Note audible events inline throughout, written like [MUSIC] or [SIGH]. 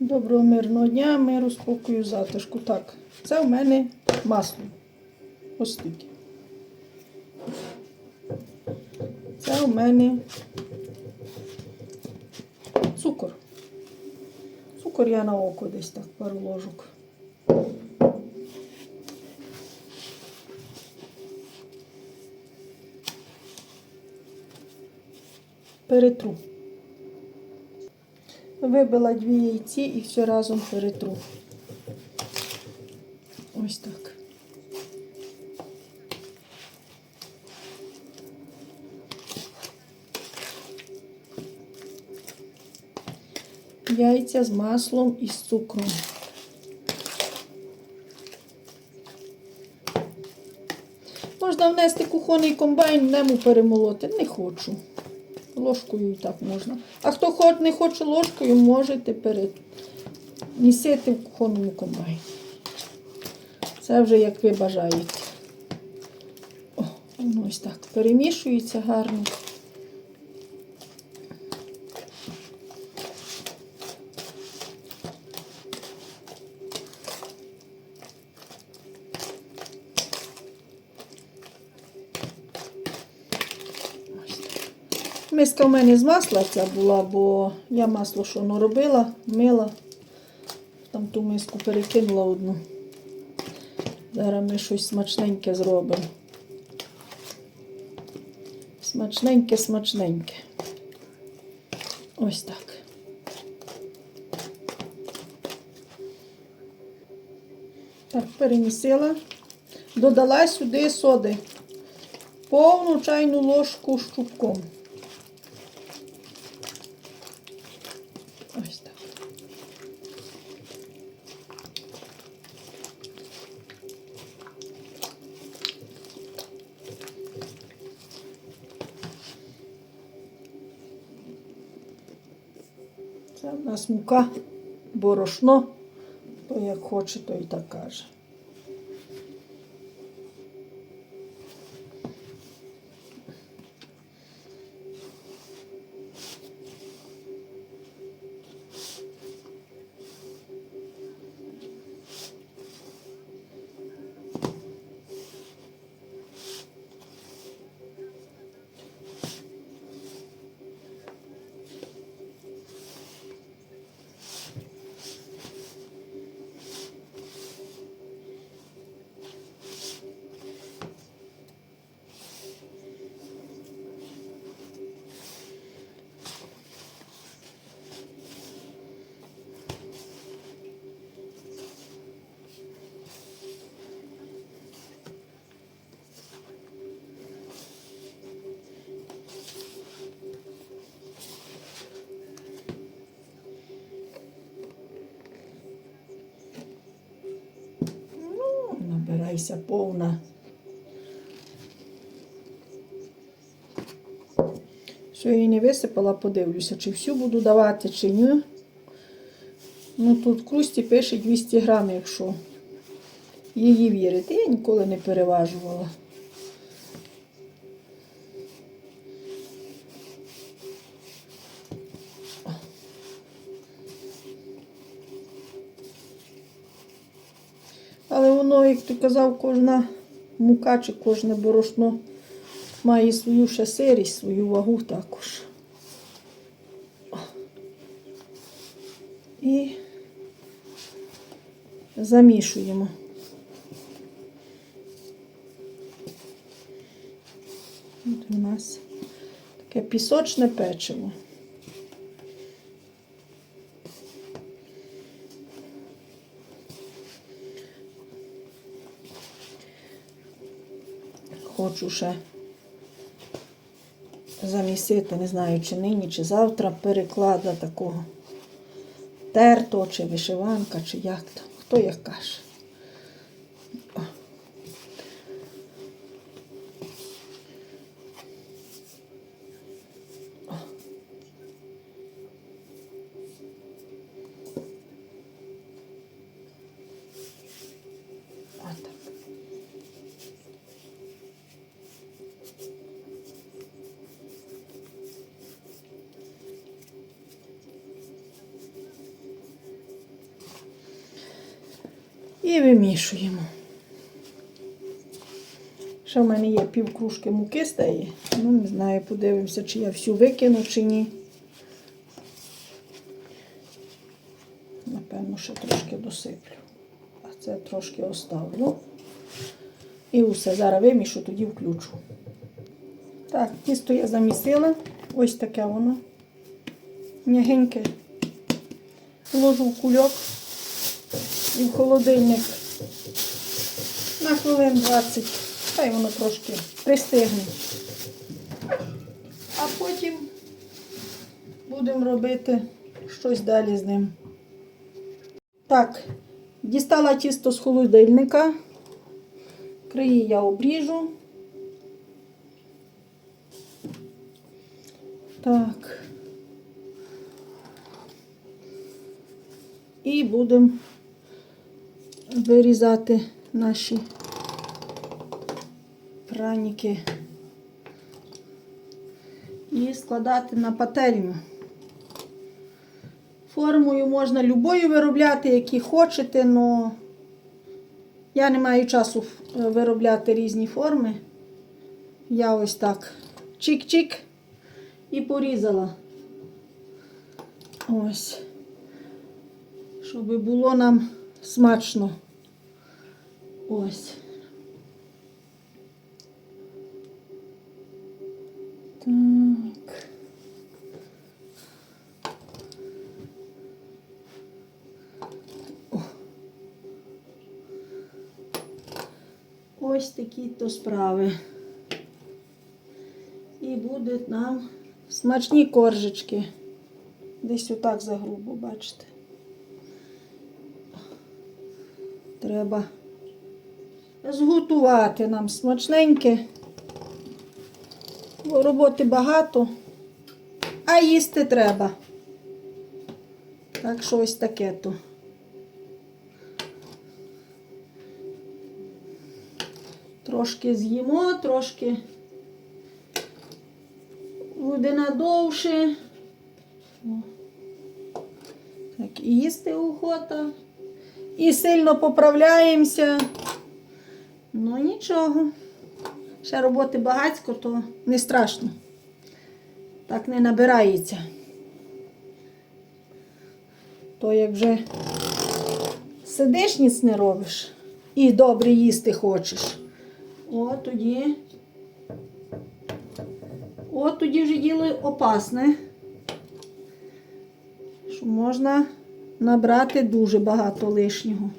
Доброго мирного дня, миру, спокою, затишку. Так, це в мене масло. Ось таке. Це у мене цукор. Цукор я на око десь так, пару ложок. Перетру. Вибила дві яйці і все разом перетру. Ось так. Яйця з маслом і з цукром. Можна внести кухонний комбайн, нему перемолоти. Не хочу. Ложкою і так можна. А хто не хоче ложкою, можете перемісити в кухонному комбайні. Це вже як ви бажаєте. О, ось так перемішується гарно. Миска в мене з масла ця була, бо я масло що ну, робила, мила. Там ту миску перекинула одну. Зараз ми щось смачненьке зробимо. Смачненьке, смачненьке. Ось так. Так, перемісила. Додала сюди соди. Повну чайну ложку з нас мука, борошно, то як хоче, то і так каже. Набирайся повна. Що її не висипала, подивлюся, чи всю буду давати, чи ні. Ну тут крусті пише 200 грам, якщо її вірити. Я ніколи не переважувала. Воно, як ти казав, кожна мука чи кожне борошно має свою ще свою вагу також. І замішуємо. От у нас таке пісочне печиво. Хочу ще замісити, не знаю, чи нині, чи завтра переклада такого терто, чи вишиванка, чи як там, хто як каже. І вимішуємо. Ще в мене є пів кружки муки стає. Ну, не знаю, подивимося, чи я всю викину, чи ні. Напевно, ще трошки досиплю. А це трошки оставлю. І усе. Зараз вимішу, тоді включу. Так, тісто я замісила. Ось таке воно. М'ягеньке. Ложу в кульок і в холодильник на хвилин 20. Хай воно трошки пристигне. А потім будемо робити щось далі з ним. Так, дістала тісто з холодильника. Краї я обріжу. Так. І будемо вирізати наші праніки і складати на пательню. Формою можна любою виробляти, які хочете, але я не маю часу е, виробляти різні форми. Я ось так чик-чик і порізала. Ось. Щоб було нам смачно. Ось. Так. Ось такі то справи. І будуть нам смачні коржички. Десь отак загрубо, бачите. Треба зготувати нам смачненьке. Бо роботи багато, а їсти треба. Так що ось таке то. Трошки з'їмо, трошки буде надовше. Так, і їсти охота. І сильно поправляємося. Ну нічого. Ще роботи багацько, то не страшно. Так не набирається. То як вже сидиш, ніц не робиш і добре їсти хочеш. О, тоді. О, тоді вже діло опасне. Що можна набрати дуже багато лишнього.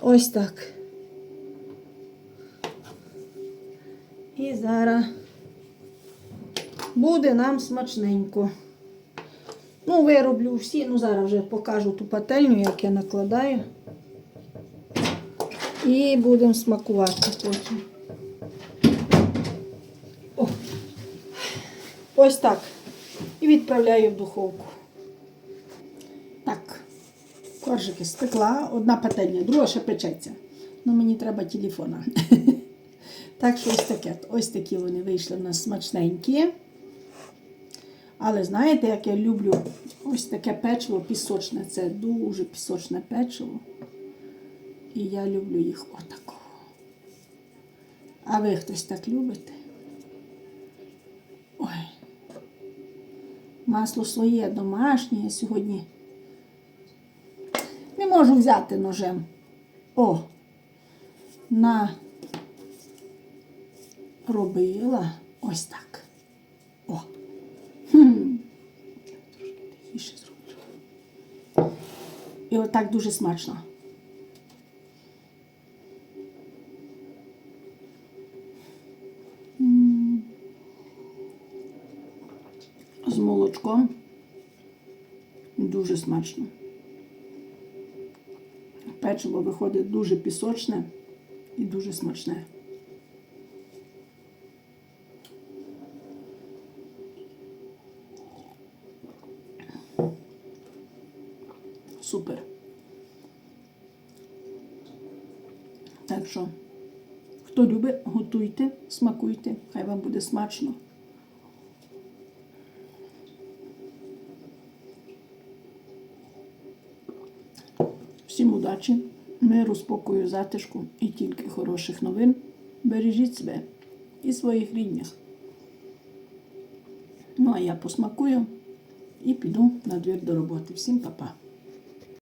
Ось так. І зараз буде нам смачненько. Ну, вироблю всі, ну зараз вже покажу ту пательню, як я накладаю. І будемо смакувати потім. О. Ось так. І відправляю в духовку. Так, коржики спекла, одна пательня, друга ще печеться. Ну, мені треба телефона. [LAUGHS] Так що ось таке. Ось такі вони вийшли в нас смачненькі. Але знаєте, як я люблю ось таке печиво пісочне. Це дуже пісочне печиво. І я люблю їх отакого. А ви хтось так любите? Ой. Масло своє домашнє сьогодні. Не можу взяти ножем. О! На робила ось так. О. Хм. Трошки тихіше зроблю. І отак дуже смачно. З молочком. Дуже смачно. Печиво виходить дуже пісочне і дуже смачне. Супер. Так що, хто любить, готуйте, смакуйте, хай вам буде смачно. Всім удачі! миру, спокою, затишку і тільки хороших новин. Бережіть себе і своїх рідних. Ну, а я посмакую і піду на двір до роботи. Всім па-па.